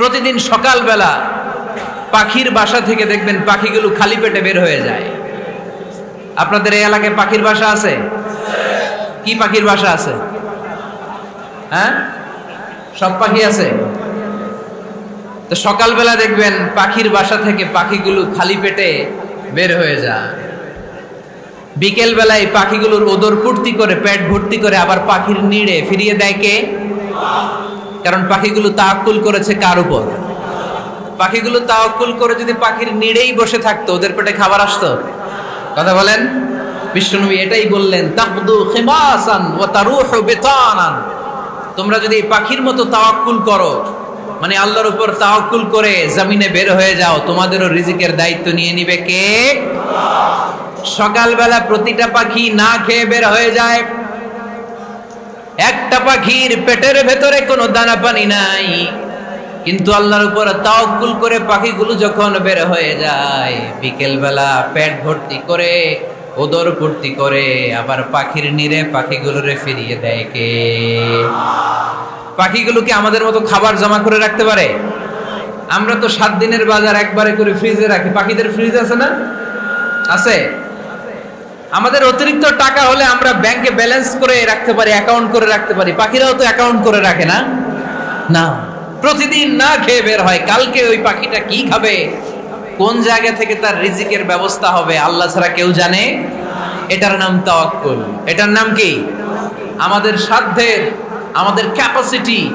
প্রতিদিন সকালবেলা পাখির বাসা থেকে দেখবেন পাখিগুলো খালি পেটে বের হয়ে যায়। আপনাদের এই এলাকায় পাখির বাসা আছে? কি পাখির বাসা আছে? হ্যাঁ? সব পাখি আছে? তো সকালবেলা দেখবেন পাখির বাসা থেকে পাখিগুলো খালি পেটে বের হয়ে যায়। বিকেল বেলায় পাখিগুলোর ওদর ফুর্তি করে, পেট ভর্তি করে আবার পাখির নিড়ে ফিরিয়ে দেয় কে? কারণ পাখিগুলো তাকুল করেছে কার উপর? পাখিগুলো তাওয়াক্কুল করে যদি পাখির নিড়েই বসে থাকতো, ওদের পেটে খাবার আসতো? কথা বলেন? বিষ্ণুনবী এটাই বললেন তাকদু খিমাসান ওয়া তারুহু বিতানান। তোমরা যদি পাখির মতো তাওয়াক্কুল করো মানে আল্লাহর উপর তাওয়াক্কুল করে জমিনে বের হয়ে যাও, তোমাদেরও রিজিকের দায়িত্ব নিয়ে নিবে কে? সকালবেলা প্রতিটা পাখি না খেয়ে বের হয়ে যায়। একটা পাখির পেটের ভেতরে কোনো দানা পানি নাই। কিন্তু আল্লাহর উপর তাওকুল করে পাখিগুলো যখন বের হয়ে যায় বিকেল বেলা পেট ভর্তি করে, ওদর ভর্তি করে, আবার পাখির নিরে পাখিগুলোরে ফিরিয়ে দেয় কে? পাখিগুলো কি আমাদের মতো খাবার জমা করে রাখতে পারে? আমরা তো সাত দিনের বাজার একবারে করে ফ্রিজে রাখি। পাখিদের ফ্রিজ আছে না? আছে? আমাদের অতিরিক্ত টাকা হলে আমরা ব্যাংকে ব্যালেন্স করে রাখতে পারি অ্যাকাউন্ট করে রাখতে পারি। পাখিরাও তো অ্যাকাউন্ট করে রাখে না? না। প্রতিদিন না খেয়ে বের হয়। কালকে ওই পাখিটা কি খাবে? কোন জায়গা থেকে তার রিজিকের ব্যবস্থা হবে? আল্লাহ ছাড়া কেউ জানে? এটার নাম তাওয়াক্কুল। এটার নাম কি? আমাদের সাধ্যের, আমাদের ক্যাপাসিটি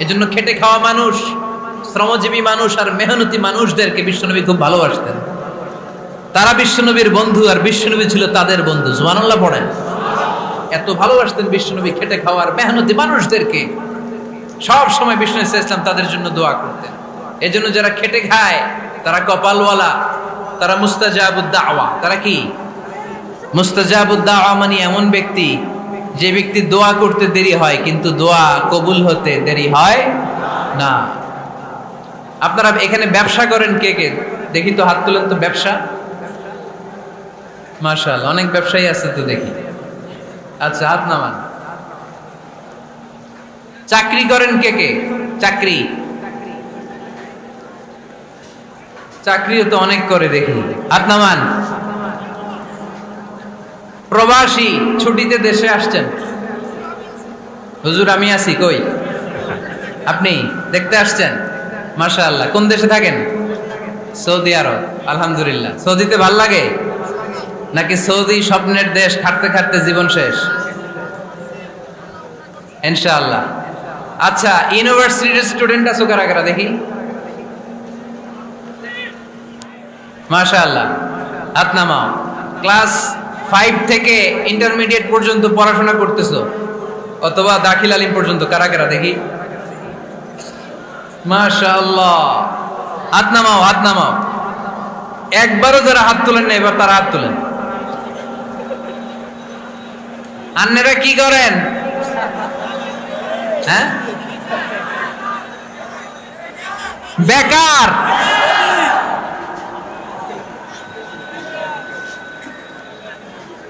এজন্য খেটে খাওয়া মানুষ, শ্রমজীবী মানুষ আর মেহনতি মানুষদেরকে বিশ্বনবী খুব ভালোবাসতেন। তারা বিশ্বনবীর বন্ধু আর বিশ্বনবী ছিল তাদের বন্ধু। জুমানুল্লাহ পড়েন। এত ভালোবাসতেন বিশ্বনবী খেটে খাওয়ার মেহনতি মানুষদেরকে। সব সময় বিষ্ণু ইসলাম তাদের জন্য দোয়া করতেন। এজন্য যারা খেটে খায়, তারা কপালওয়ালা, তারা মুস্তাজাবুদ্দাওয়া তারা কি? মুস্তাজাবুদ্দাওয়া মানে এমন ব্যক্তি যে ব্যক্তি দোয়া করতে দেরি হয়, কিন্তু দোয়া কবুল হতে দেরি হয় না। আপনারা এখানে ব্যবসা করেন কে কে? দেখি তো হাত তুলেন তো ব্যবসা। মার্শাল অনেক ব্যবসায়ী আছে তো দেখি। আচ্ছা হাত নামান। চাকরি করেন কে কে? চাকরি। চাকরিও তো অনেক করে দেখি। হাত নামান। প্রবাসী ছুটিতে দেশে আসছেন। হুজুর, আমি আছি, কই? আপনি দেখতে আসছেন? মাশা আল্লাহ কোন দেশে থাকেন? সৌদি আরব, আলহামদুলিল্লাহ। সৌদিতে ভালো লাগে? নাকি সৌদি স্বপ্নের দেশ খাটতে খাটতে জীবন শেষ? ইনশাআল্লাহ। আচ্ছা ইউনিভার্সিটির স্টুডেন্ট আছো কারা কারা দেখি? মাশাআল্লাহ। হাত নামাও। ক্লাস ফাইভ থেকে ইন্টারমিডিয়েট পর্যন্ত পড়াশোনা করতেছো? অথবা দাখিল আলিম পর্যন্ত, কারা কারা? দেখি। মাশাআল্লাহ। হাত নামাও হাত নামাও। একবারও যারা হাত তোলেন না, এবার তারা হাত তোলেন। আন্নেরা কি করেন? হ্যাঁ? বেকার।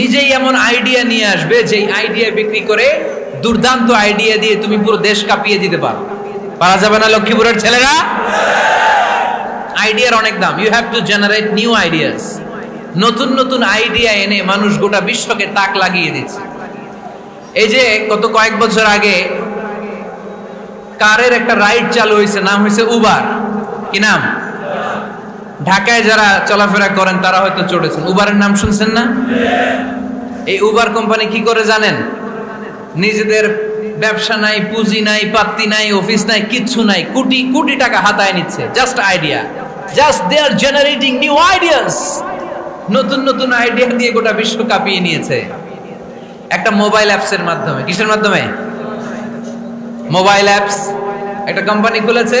নিজেই এমন আইডিয়া নিয়ে আসবে, যেই আইডিয়া বিক্রি করে দুর্দান্ত আইডিয়া দিয়ে তুমি পুরো দেশ কাঁপিয়ে দিতে পারো। পারা যাবে না লক্ষ্মীপুরের ছেলেরা? আইডিয়ার অনেক দাম। You have to generate new ideas নতুন নতুন আইডিয়া এনে মানুষ গোটা বিশ্বকে তাক লাগিয়ে দিচ্ছে। এই যে গত কয়েক বছর আগে কারের একটা রাইড চালু হয়েছে, নাম হয়েছে উবার কি নাম? ঢাকায় যারা চলাফেরা করেন, তারা হয়তো চড়েছেন। উবারের নাম শুনছেন না? এই উবার কোম্পানি কি করে জানেন? নিজেদের ব্যবসা নাই, পুঁজি নাই, পাত্তি নাই, অফিস নাই, কিচ্ছু নাই। কোটি কোটি টাকা হাতায় নিচ্ছে। Just idea just they are generating new ideas নতুন নতুন আইডিয়া দিয়ে গোটা বিশ্ব কাঁপিয়ে নিয়েছে। একটা মোবাইল অ্যাপসের মাধ্যমে। কিসের মাধ্যমে? মোবাইল অ্যাপস একটা কোম্পানি খুলেছে।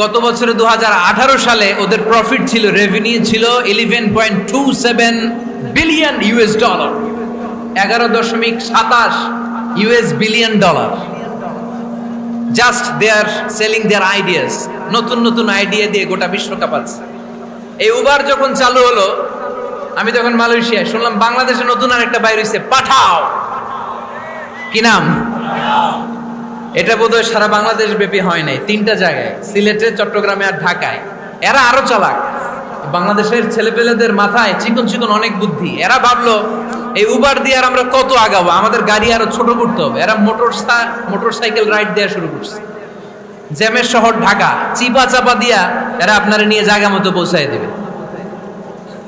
গত বছরে দু হাজার আঠারো সালে ওদের প্রফিট ছিল রেভিনিউ ছিল eleven point two seven billion US dollar এগারো দশমিক সাতাশ US billion dollar just they are selling their ideas নতুন নতুন আইডিয়া দিয়ে গোটা বিশ্ব কাঁপাচ্ছে এই উবার যখন চালু হলো, আমি তখন মালয়েশিয়া শুনলাম বাংলাদেশে নতুন আর একটা বাইর হইছে পাঠাও। কি নাম? এটা বোধহয় সারা বাংলাদেশ ব্যাপী হয় নাই। তিনটা জায়গায়, সিলেটে, চট্টগ্রামে আর ঢাকায়। এরা আরও চালাক। বাংলাদেশের ছেলেপেলেদের মাথায় চিকন চিকন অনেক বুদ্ধি। এরা ভাবলো, এই উবার দিয়ে আর আমরা কত আগাবো? আমাদের গাড়ি আরও ছোট করতে হবে। এরা মোটর মোটর সাইকেল রাইড দেওয়া শুরু করছে। জ্যামের শহর ঢাকা। চিপা চাপা দিয়া এরা আপনারা নিয়ে জায়গা মতো পৌঁছায় দেবে।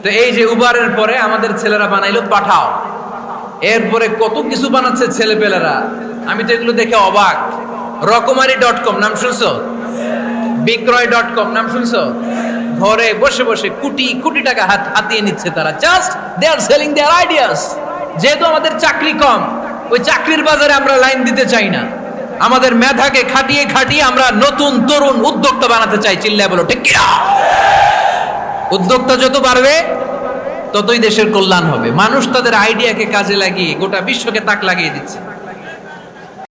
তো এই যে উবারের পরে আমাদের ছেলেরা বানাইলো পাঠাও। এরপরে কত কিছু বানাচ্ছে ছেলেপেলেরা? আমি তো এগুলো দেখে অবাক। রকমারি ডট কম নাম শুনছো? বিক্রয় ডট কম নাম শুনছো? ঘরে বসে বসে কোটি কোটি টাকা হাত হাতিয়ে নিচ্ছে তারা। Just they are selling their ideas যেহেতু আমাদের চাকরি কম, ওই চাকরির বাজারে আমরা লাইন দিতে চাই না। আমাদের মেধাকে খাটিয়ে খাটিয়ে আমরা নতুন তরুণ উদ্যোক্তা বানাতে চাই। চিল্লায় বলো, ঠিক কিনা? উদ্যোক্তা যত বাড়বে ততই দেশের কল্যাণ হবে। মানুষ তাদের আইডিয়াকে কাজে লাগিয়ে গোটা বিশ্বকে তাক লাগিয়ে দিচ্ছে।